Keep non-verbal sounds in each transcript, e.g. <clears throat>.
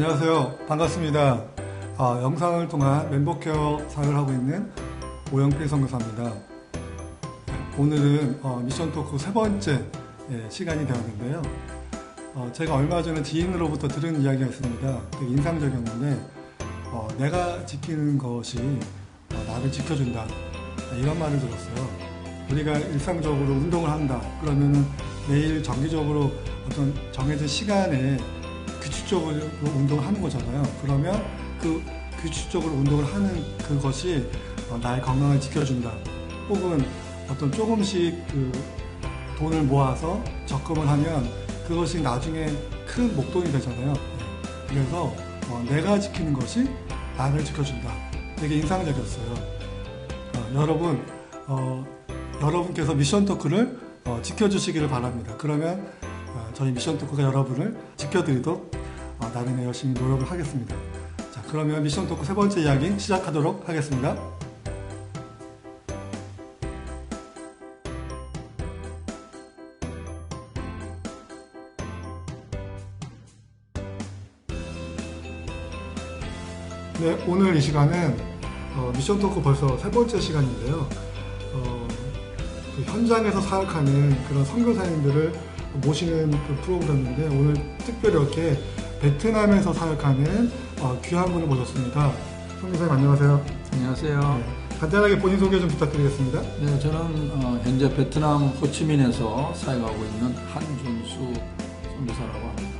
안녕하세요. 반갑습니다. 아, 영상을 통한 멤버케어 사역을 하고 있는 오영필 선교사입니다. 오늘은 어, 미션 토크 세 번째 예, 시간이 되었는데요. 어, 제가 얼마 전에 지인으로부터 들은 이야기가 있습니다. 되게 인상적이었는데 어, 내가 지키는 것이 어, 나를 지켜준다 이런 말을 들었어요. 우리가 일상적으로 운동을 한다 그러면은 매일 정기적으로 어떤 정해진 시간에 규칙적으로 운동을 하는 거잖아요. 그러면 그 규칙적으로 운동을 하는 그것이 어, 나의 건강을 지켜준다. 혹은 어떤 조금씩 그 돈을 모아서 적금을 하면 그것이 나중에 큰 목돈이 되잖아요. 그래서 어, 내가 지키는 것이 나를 지켜준다. 되게 인상적이었어요. 어, 여러분, 어, 여러분께서 미션 토크를 어, 지켜주시기를 바랍니다. 그러면 어, 저희 미션 토크가 여러분을 지켜드리도록 어, 나름의 열심히 노력을 하겠습니다. 자, 그러면 미션 토크 세 번째 이야기 시작하도록 하겠습니다. 네, 오늘 이 시간은 어, 미션 토크 벌써 세 번째 시간인데요. 어, 그 현장에서 사역하는 그런 선교사님들을 모시는 그 프로그램인데 오늘 특별히 이렇게 베트남에서 사역하는 어, 귀한 분을 모셨습니다. 선교사님 안녕하세요. 안녕하세요. 네, 간단하게 본인 소개 좀 부탁드리겠습니다. 네, 저는 어, 현재 베트남 호치민에서 사역하고 있는 한준수 선교사라고 합니다.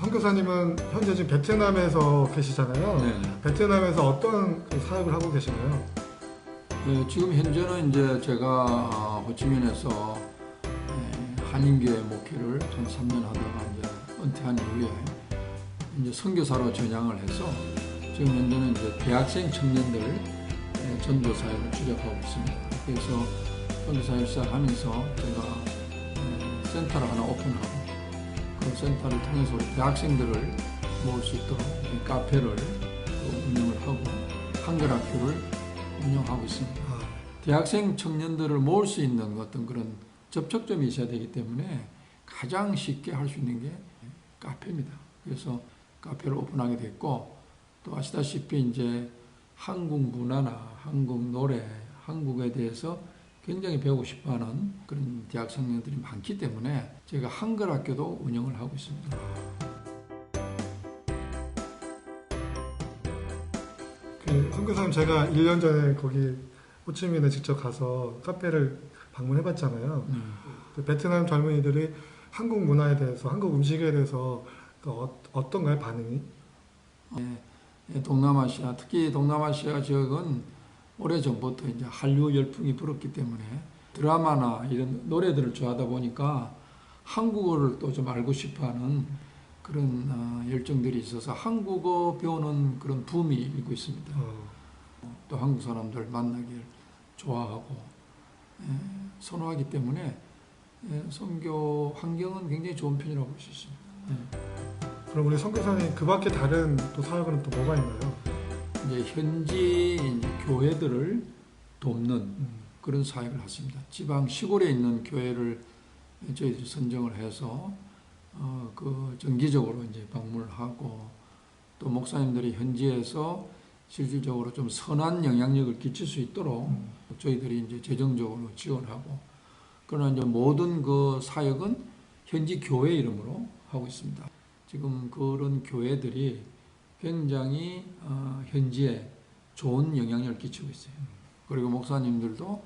선교사님은 현재 지금 베트남에서 계시잖아요. 네. 베트남에서 어떤 그 사역을 하고 계시나요? 네, 지금 현재는 이제 제가 어, 호치민에서 에, 한인교회 목회를 전 3년 하다가 이제 은퇴한 이후에 이제 선교사로 전향을 해서 지금 현재는 이제 대학생 청년들 에, 전도 사역을 주력하고 있습니다. 그래서 전도 사역 시작하면서 제가 에, 센터를 하나 오픈하고 그 센터를 통해서 우리 대학생들을 모을 수 있도록 이 카페를 또 운영을 하고 한글 학교를 운영하고 있습니다. 아, 대학생 청년들을 모을 수 있는 어떤 그런 접촉점이 있어야 되기 때문에 가장 쉽게 할 수 있는 게 카페입니다. 그래서 카페를 오픈하게 됐고 또 아시다시피 이제 한국 문화나 한국 노래, 한국에 대해서 굉장히 배우고 싶어하는 그런 대학 청년들이 많기 때문에 제가 한글 학교도 운영을 하고 있습니다. 그 선교사님 제가 1년 전에 거기 호치민에 직접 가서 카페를 방문해봤잖아요. 음. 그 베트남 젊은이들이 한국 문화에 대해서, 한국 음식에 대해서 그 어, 어떤가요 반응이? 예, 동남아시아 특히 동남아시아 지역은 오래 전부터 이제 한류 열풍이 불었기 때문에 드라마나 이런 노래들을 좋아하다 보니까 한국어를 또 좀 알고 싶어하는 그런 어, 열정들이 있어서 한국어 배우는 그런 붐이 일고 있습니다. 어, 또 한국 사람들 만나길 좋아하고 예, 선호하기 때문에 예, 선교 환경은 굉장히 좋은 편이라고 볼 수 있습니다. 예. 그럼 우리 선교사님 그 밖에 다른 또 사역은 또 뭐가 있나요? 이제 현지 교회들을 돕는 음, 그런 사역을 했습니다. 지방 시골에 있는 교회를 저희들이 선정을 해서 어, 그 정기적으로 이제 방문을 하고 또 목사님들이 현지에서 실질적으로 좀 선한 영향력을 끼칠 수 있도록 음, 저희들이 이제 재정적으로 지원하고 그러나 이제 모든 그 사역은 현지 교회 이름으로 하고 있습니다. 지금 그런 교회들이 굉장히 어, 현지에 좋은 영향력을 끼치고 있어요. 그리고 목사님들도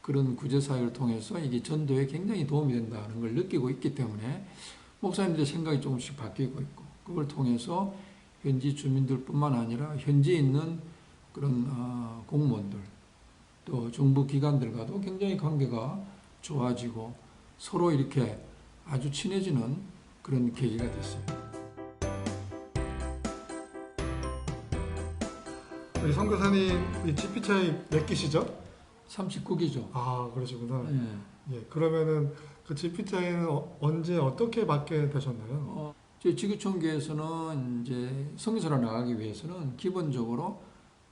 그런 구제 사역을 통해서 이게 전도에 굉장히 도움이 된다는 걸 느끼고 있기 때문에 목사님들의 생각이 조금씩 바뀌고 있고 그걸 통해서 현지 주민들뿐만 아니라 현지에 있는 그런 어, 공무원들 또 정부 기관들과도 굉장히 관계가 좋아지고 서로 이렇게 아주 친해지는 그런 계기가 됐어요. 우리 선교사님 이 GP 차이 몇 기시죠? 39기죠. 아 그러시구나. 예. 예, 그러면은 그 GP 차이는 어, 언제 어떻게 받게 되셨나요? 어, 지구촌교에서는 이제 선교사로 나가기 위해서는 기본적으로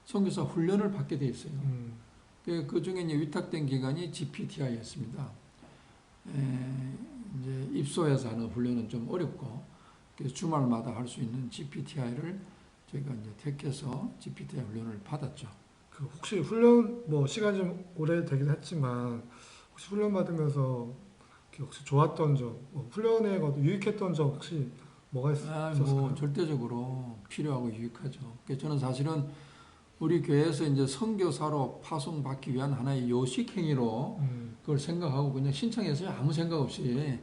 선교사 훈련을 받게 돼 있어요. 음, 그, 그 중에 이제 위탁된 기관이 GPTI였습니다. 이제 입소해서 하는 훈련은 좀 어렵고, 주말마다 할 수 있는 GPTI를 저희가 이제 택해서 GPTI 훈련을 받았죠. 그 혹시 훈련 뭐 시간이 좀 오래 되긴 했지만 혹시 훈련 받으면서 혹시 좋았던 점, 뭐 훈련에 거 유익했던 점 혹시 뭐가 있- 아, 있었을까요? 뭐 절대적으로 필요하고 유익하죠. 그래서 저는 사실은 우리 교회에서 이제 선교사로 파송받기 위한 하나의 요식 행위로 음, 그걸 생각하고 그냥 신청했어요. 아무 생각 없이.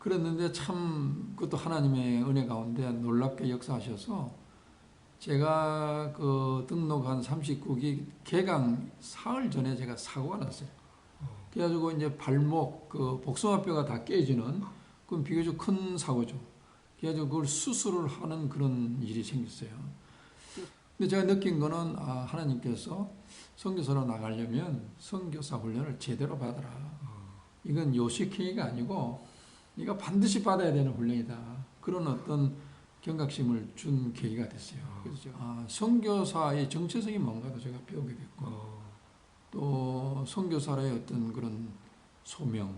그랬는데 참 그것도 하나님의 은혜 가운데 놀랍게 역사하셔서 제가 그 등록한 39기 개강 사흘 전에 제가 사고가 났어요. 그래가지고 이제 발목 그 복숭아뼈가 다 깨지는 그건 비교적 큰 사고죠. 그래가지고 그걸 수술을 하는 그런 일이 생겼어요. 근데 제가 느낀 거는 아, 하나님께서 선교사로 나가려면 선교사 훈련을 제대로 받아라. 이건 요식행위가 아니고 네가 반드시 받아야 되는 훈련이다. 그런 어떤 경각심을 준 계기가 됐어요. 그래서 아, 선교사의 정체성이 뭔가도 제가 배우게 됐고 어, 또 선교사의 어떤 그런 소명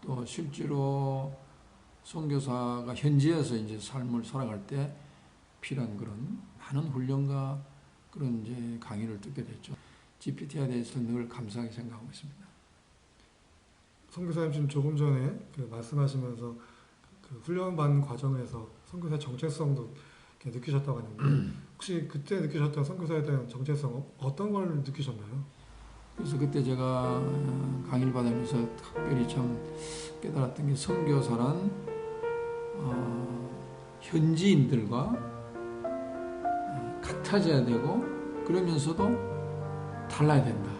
또 실제로 선교사가 현지에서 이제 삶을 살아갈 때 필요한 그런 많은 훈련과 그런 이제 강의를 듣게 됐죠. GPT에 대해서 늘 감사하게 생각하고 있습니다. 선교사님 지금 조금 전에 그 말씀하시면서 그 훈련 받는 과정에서 선교사 정체성도 느끼셨다고 하는데 혹시 그때 느끼셨던 선교사에 대한 정체성 어떤 걸 느끼셨나요? 그래서 그때 제가 어, 강의를 받으면서 특별히 참 깨달았던 게 선교사란 어, 현지인들과 어, 같아져야 되고 그러면서도 달라야 된다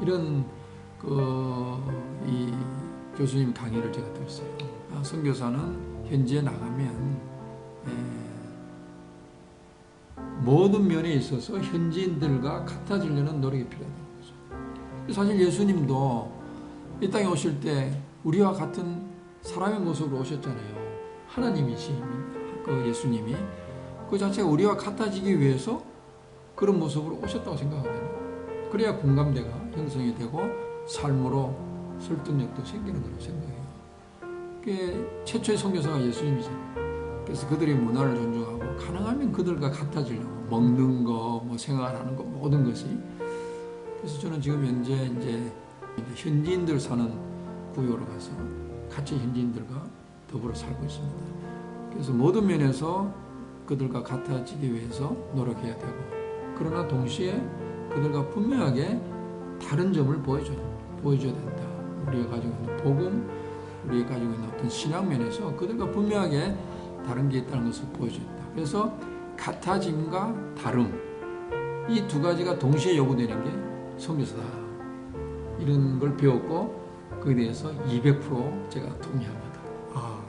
이런 그 이 교수님 강의를 제가 들었어요. 아, 선교사는 현지에 나가면 에, 모든 면에 있어서 현지인들과 같아지려는 노력이 필요하다. 사실 예수님도 이 땅에 오실 때 우리와 같은 사람의 모습으로 오셨잖아요. 하나님이시 그 예수님이 그 자체가 우리와 같아지기 위해서 그런 모습으로 오셨다고 생각하거든요. 그래야 공감대가 형성이 되고 삶으로 설득력도 생기는 거라고 생각해요. 그게 최초의 선교사가 예수님이잖아요. 그래서 그들의 문화를 존중하고 가능하면 그들과 같아지려고 먹는 거, 뭐 생활하는 거 모든 것이 그래서 저는 지금 현재 이제 현지인들 사는 구역으로 가서 같이 현지인들과 더불어 살고 있습니다. 그래서 모든 면에서 그들과 같아지기 위해서 노력해야 되고 그러나 동시에 그들과 분명하게 다른 점을 보여줘야, 보여줘야 된다. 우리가 가지고 있는 복음, 우리가 가지고 있는 어떤 신앙 면에서 그들과 분명하게 다른 게 있다는 것을 보여줘야 된다. 그래서 같아짐과 다름 이 두 가지가 동시에 요구되는 게 선교사다. 이런 걸 배웠고 거기에 대해서 200% 제가 동의합니다. 아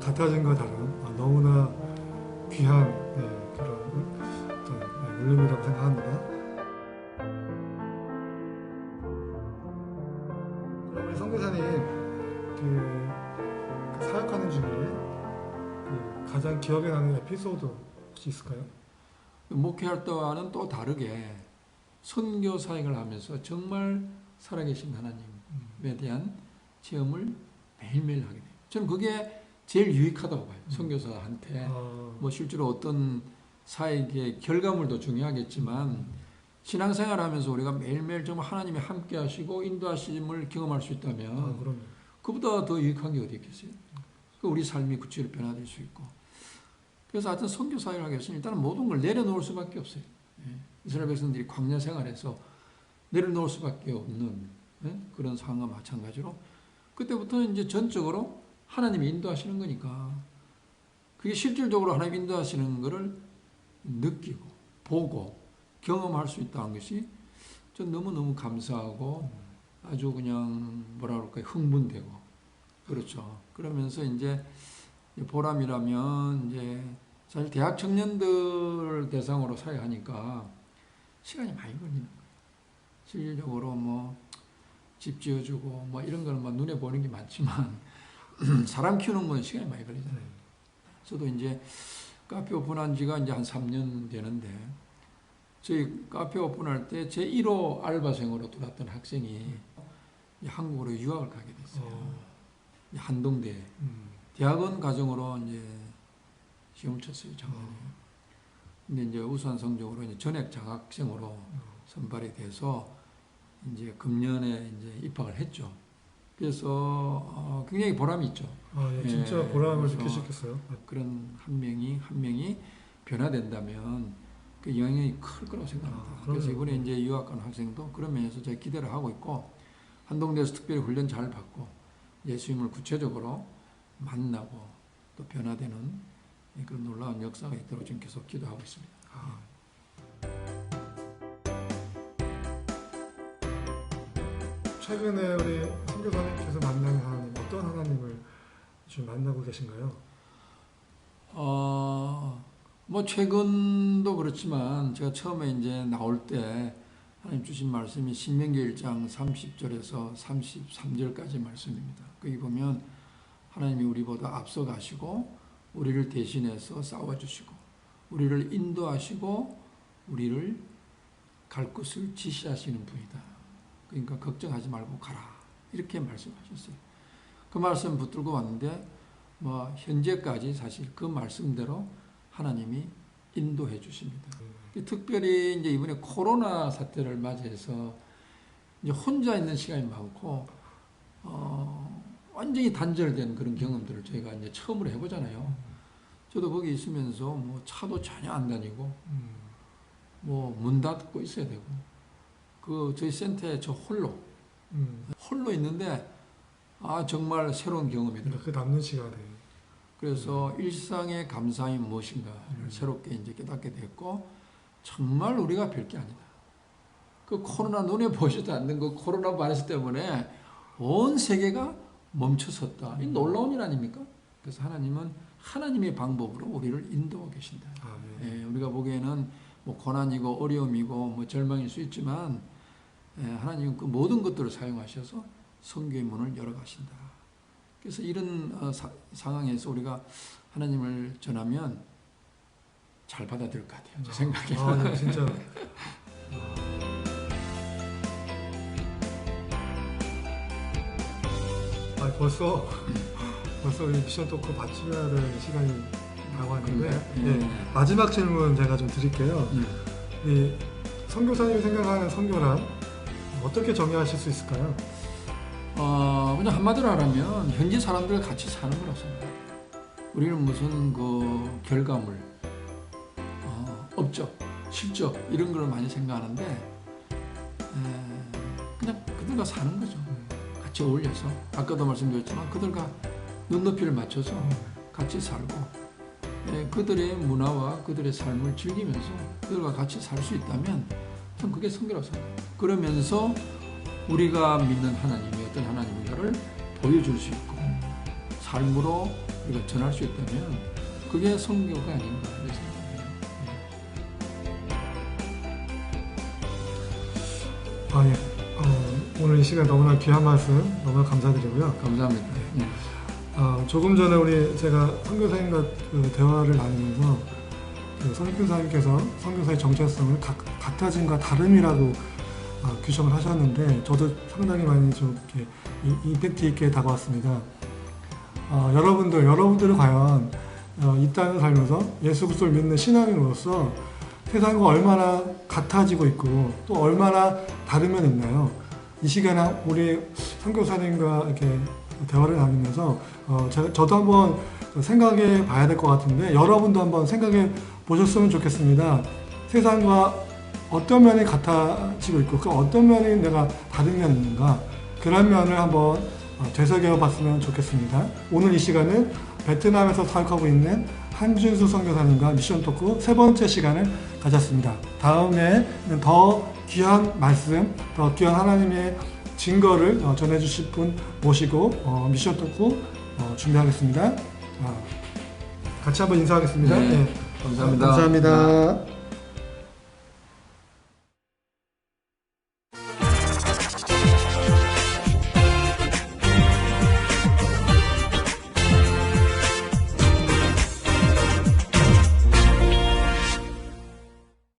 같아진과 다른 아, 너무나 귀한 네, 그런 어떤 네, 물림이라고 생각합니다. 그럼 우리 선교사님 그, 그 사역하는 중에 그 가장 기억에 남는 에피소드 혹시 있을까요? 목회 활동과는 또 다르게 선교 사역을 하면서 정말 살아계신 하나님에 대한 체험을 매일매일 하게 돼요. 저는 그게 제일 유익하다고 봐요. 선교사한테. 아, 뭐 실제로 어떤 사역의 결과물도 중요하겠지만 신앙생활 하면서 우리가 매일매일 정말 하나님이 함께 하시고 인도하심을 경험할 수아 있다면 그럼요. 그보다 더 유익한 게 어디 있겠어요? 그 우리 삶이 구체로 변화될 수 있고. 그래서 하여튼 선교 사역을 하기 위해서는 일단은 모든 걸 내려놓을 수밖에 없어요. 예. 이스라엘 백성들이 광야 생활에서 내려놓을 수밖에 없는 예? 그런 상황과 마찬가지로 그때부터는 이제 전적으로 하나님이 인도하시는 거니까 그게 실질적으로 하나님 인도하시는 것을 느끼고 보고 경험할 수 있다는 것이 전 너무너무 감사하고 아주 그냥 뭐라 그럴까요 흥분되고 그렇죠 그러면서 이제 보람이라면 이제 사실 대학 청년들 대상으로 사회하니까 시간이 많이 걸리는 거예요 실질적으로 뭐 집 지어주고 뭐 이런 거는 뭐 눈에 보이는 게 많지만 <clears throat> 사람 키우는 건 시간이 많이 걸리잖아요. 네. 저도 이제 카페 오픈한 지가 이제 한 3년 되는데 저희 카페 오픈할 때 제 1호 알바생으로 들어왔던 학생이 이 한국으로 유학을 가게 됐어요. 어. 이 한동대 음. 대학원 과정으로 이제 시험을 쳤어요 작년에. 어. 근데 이제 우수한 성적으로 이제 전액 장학생으로 어. 선발이 돼서 이제 금년에 이제 입학을 했죠. 그래서 어, 굉장히 보람이 있죠. 아, 예, 진짜 예, 보람을 느끼셨겠어요. 그런 한 명이 한 명이 변화된다면 그 영향이 클 거라고 생각합니다. 아, 그래서. 이번에 이제 유학 간 학생도 그런 면에서 제가 기대를 하고 있고 한동대에서 특별히 훈련 잘 받고 예수님을 구체적으로 만나고 또 변화되는 그런 놀라운 역사가 있도록 지금 계속 기도하고 있습니다. 아. 최근에 우리 선교사님께서 만난 하나님 어떤 하나님을 지금 만나고 계신가요? 어, 뭐 최근도 그렇지만 제가 처음에 이제 나올 때 하나님 주신 말씀이 신명기 1장 30절에서 33절까지 말씀입니다. 거기 보면 하나님이 우리보다 앞서 가시고 우리를 대신해서 싸워 주시고 우리를 인도하시고 우리를 갈 곳을 지시하시는 분이다. 그러니까 걱정하지 말고 가라. 이렇게 말씀하셨어요. 그 말씀 붙들고 왔는데 뭐 현재까지 사실 그 말씀대로 하나님이 인도해 주십니다. 특별히 이제 이번에 코로나 사태를 맞이해서 이제 혼자 있는 시간이 많고 어, 완전히 단절된 그런 경험들을 저희가 이제 처음으로 해보잖아요. 저도 거기 있으면서 뭐 차도 전혀 안 다니고 음. 뭐문 닫고 있어야 되고 그 저희 센터에 저 홀로 음. 홀로 있는데 아 정말 새로운 경험이더라고요. 그 남는 시간에 그래서 일상의 감사함이 무엇인가를 음. 새롭게 이제 깨닫게 됐고 정말 우리가 별게 아니다. 그 코로나 눈에 보지도 않는 그 코로나 바이러스 때문에 온 세계가 멈춰섰다. 이 놀라운 일 아닙니까? 그래서 하나님은 하나님의 방법으로 우리를 인도하고 계신다. 아, 네. 예, 우리가 보기에는 뭐 고난이고 어려움이고 뭐 절망일 수 있지만 예, 하나님은 그 모든 것들을 사용하셔서 성교의 문을 열어 가신다. 그래서 이런 어, 사- 상황에서 우리가 하나님을 전하면 잘 받아들일 것 같아요. 제 생각에. 아, 네, 진짜. <laughs> 아, 벌써 <laughs> 벌써 미션 토크 마쳐야 될 시간이 다가왔는데 그런가요? 예, 마지막 질문 제가 좀 드릴게요. 음. 이 선교사님이 생각하는 선교란 어떻게 정의하실 수 있을까요? 어, 그냥 한마디로 하라면 현지 사람들 같이 사는 거라고 생각해요. 우리는 무슨 그 결과물, 어, 업적, 실적 이런 걸 많이 생각하는데 에, 그냥 그들과 사는 거죠. 같이 어울려서 아까도 말씀드렸지만 그들과 눈높이를 맞춰서 같이 살고 에, 그들의 문화와 그들의 삶을 즐기면서 그들과 같이 살 수 있다면 전 그게 성교라고 생각해요. 그러면서 우리가 믿는 하나님이 어떤 하나님인가를 보여줄 수 있고 삶으로 우리가 전할 수 있다면 그게 성교가 아닌가 이렇게 생각해요. 아, 예. 어, 오늘 이 시간 너무나 귀한 말씀 너무나 감사드리고요. 감사합니다. 예. 아, 조금 전에 우리 제가 선교사님과 그 대화를 나누면서 그 선교사님께서 선교사의 정체성을 각, 같아짐과 다름이라고 아, 규정을 하셨는데 저도 상당히 많이 좀 이렇게 이- 임팩트 있게 다가왔습니다. 어, 여러분들, 여러분들은 과연 어, 이 땅을 살면서 예수 그리스도를 믿는 신앙인으로서 세상과 얼마나 같아지고 있고 또 얼마나 다르면 있나요? 이 시간에 우리 선교사님과 이렇게 대화를 나누면서 어, 저, 저도 한번 생각해 봐야 될 것 같은데 여러분도 한번 생각해 보셨으면 좋겠습니다. 세상과 어떤 면이 같아지고 있고 그 어떤 면이 내가 다른 있는가 그런 면을 한번 어, 되새겨 봤으면 좋겠습니다. 오늘 이 시간은 베트남에서 사역하고 있는 한준수 선교사님과 미션 토크 세 번째 시간을 가졌습니다. 다음에는 더 귀한 말씀, 더 귀한 하나님의 증거를 어, 전해주실 분 모시고 어, 미션 토크 어, 준비하겠습니다. 자, 같이 한번 인사하겠습니다. 네, 네. 감사합니다. 감사합니다.